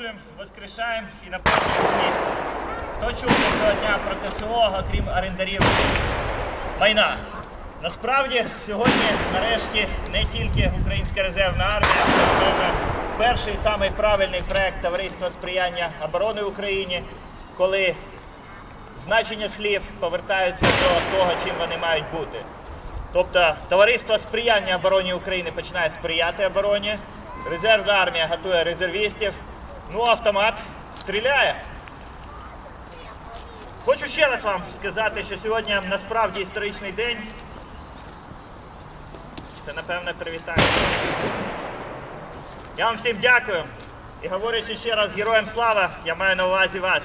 продовжуємо, воскрешаємо і наповнюємо зміст. Хто чув до цього дня про ТСО, окрім орендарів майна? Насправді сьогодні, нарешті, не тільки Українська резервна армія, напевно, перший самий правильний проект товариства сприяння оборони Україні, коли значення слів повертаються до того, чим вони мають бути. Тобто товариство сприяння обороні України починає сприяти обороні, резервна армія готує резервістів, ну автомат стріляє. Хочу ще раз вам сказати, що сьогодні насправді історичний день. Це, напевне, привітання. Я вам всім дякую. І говорячи ще раз героям слава, я маю на увазі вас.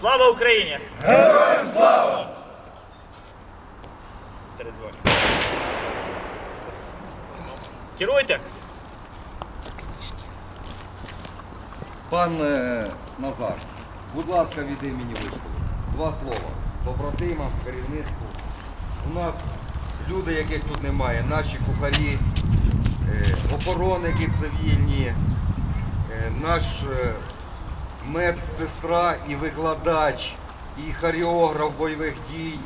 Слава Україні! Героям слава! Передзвоню. Керуйте! Пан Назар, будь ласка, від імені вишколи. Два слова. Побратимам, керівництву. У нас люди, яких тут немає, наші кухарі, е, охоронники цивільні, е, наш е, медсестра і викладач, і хореограф бойових дій,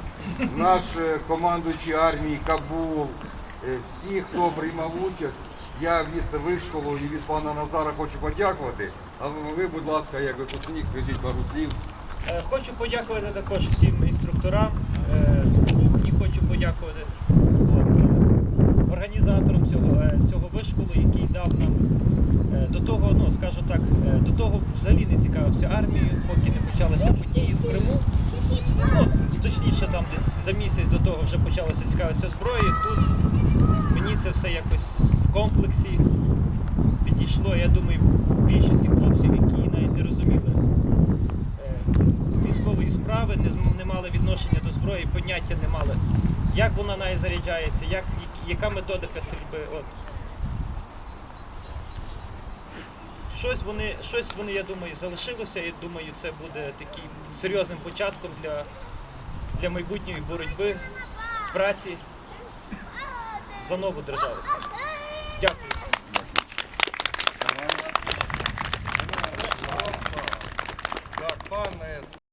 наш командуючий армії Кабул, всі, хто приймав участь. Я від вишколу і від пана Назара хочу подякувати. А ви, будь ласка, як випускник, скажіть пару слів. Е, Хочу подякувати також всім інструкторам е, кухні, хочу подякувати організаторам цього, е, цього вишколу, який дав нам до того, ну скажу так, до того взагалі не цікавився армією, поки не почалися події в Криму. Ну, точніше, там десь за місяць до того вже почалося цікавитися зброєю. Тут мені це все якось в комплексі підійшло. Я думаю, більшості хлопців, які навіть не розуміли е, військової справи, не, не мали відношення до зброї, поняття не мали, як вона навіть заряджається, як, яка методика стрільби. От. Щось вони, щось вони, я думаю, залишилося, і думаю, це буде таким серйозним початком для, для майбутньої боротьби, праці за нову державу. скажімо. Дякую.